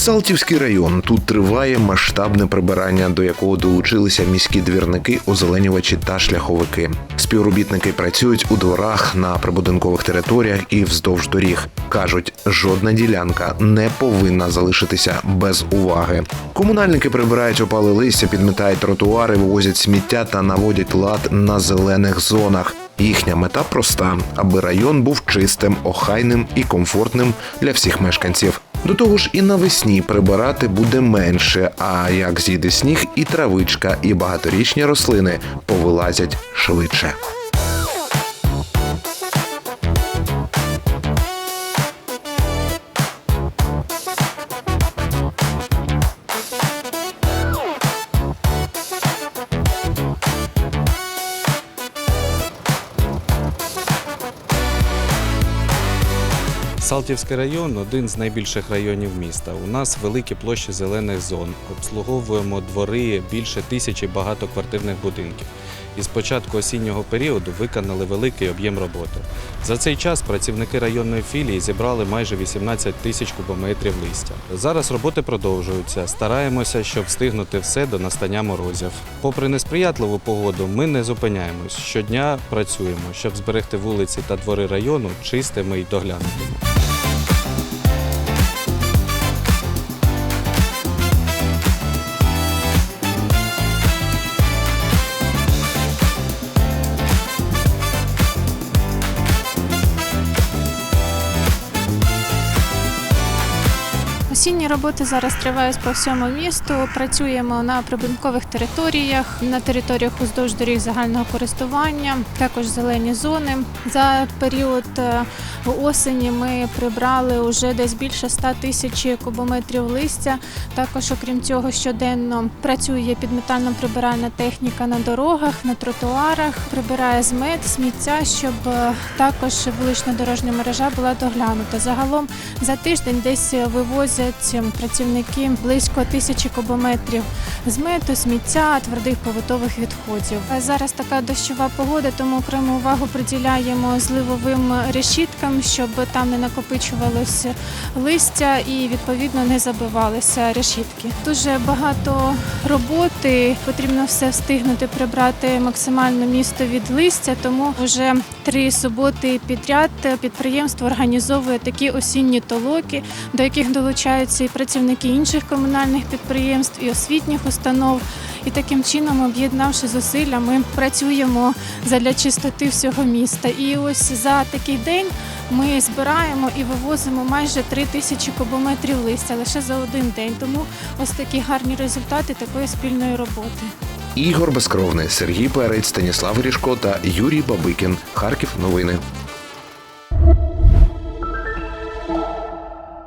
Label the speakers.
Speaker 1: Салтівський район. Тут триває масштабне прибирання, до якого долучилися міські двірники, озеленювачі та шляховики. Співробітники працюють у дворах на прибудинкових територіях і вздовж доріг. кажуть, жодна ділянка не повинна залишитися без уваги. Комунальники прибирають опали листя, підмітають тротуари, вивозять сміття та наводять лад на зелених зонах. Їхня мета проста, аби район був чистим, охайним і комфортним для всіх мешканців. До того ж, і навесні прибирати буде менше. А як зійде сніг, і травичка, і багаторічні рослини повилазять швидше.
Speaker 2: Салтівський район один з найбільших районів міста. У нас великі площі зелених зон. Обслуговуємо двори більше тисячі багатоквартирних будинків. І з початку осіннього періоду виконали великий об'єм роботи. За цей час працівники районної філії зібрали майже 18 тисяч кубометрів листя. Зараз роботи продовжуються. Стараємося, щоб встигнути все до настання морозів. Попри несприятливу погоду, ми не зупиняємось. Щодня працюємо, щоб зберегти вулиці та двори району чистими й доглянутими. Bye.
Speaker 3: Осінні роботи зараз тривають по всьому місту. Працюємо на прибудинкових територіях, на територіях уздовж доріг загального користування, також зелені зони. За період е, осені ми прибрали вже десь більше 100 тисяч кубометрів листя. Також, окрім цього, щоденно працює підметально прибиральна техніка на дорогах, на тротуарах, прибирає змет, сміття, щоб е, також вулична дорожня мережа була доглянута. Загалом за тиждень десь вивозять працівники близько тисячі кубометрів змету, сміття, твердих побутових відходів. Зараз така дощова погода, тому окрему увагу приділяємо зливовим решіткам, щоб там не накопичувалося листя і відповідно не забивалися решітки. Дуже багато роботи, потрібно все встигнути прибрати максимально місто від листя, тому вже три суботи підряд підприємство організовує такі осінні толоки, до яких долучаються і працівники інших комунальних підприємств і освітніх установ. І таким чином, об'єднавши зусилля, ми працюємо задля чистоти всього міста. І ось за такий день ми збираємо і вивозимо майже 3 тисячі кубометрів листя лише за один день. Тому ось такі гарні результати такої спільної роботи.
Speaker 1: Ігор Безкровний, Сергій Перець, Станіслав Рішко та Юрій Бабикін. Харків. Новини.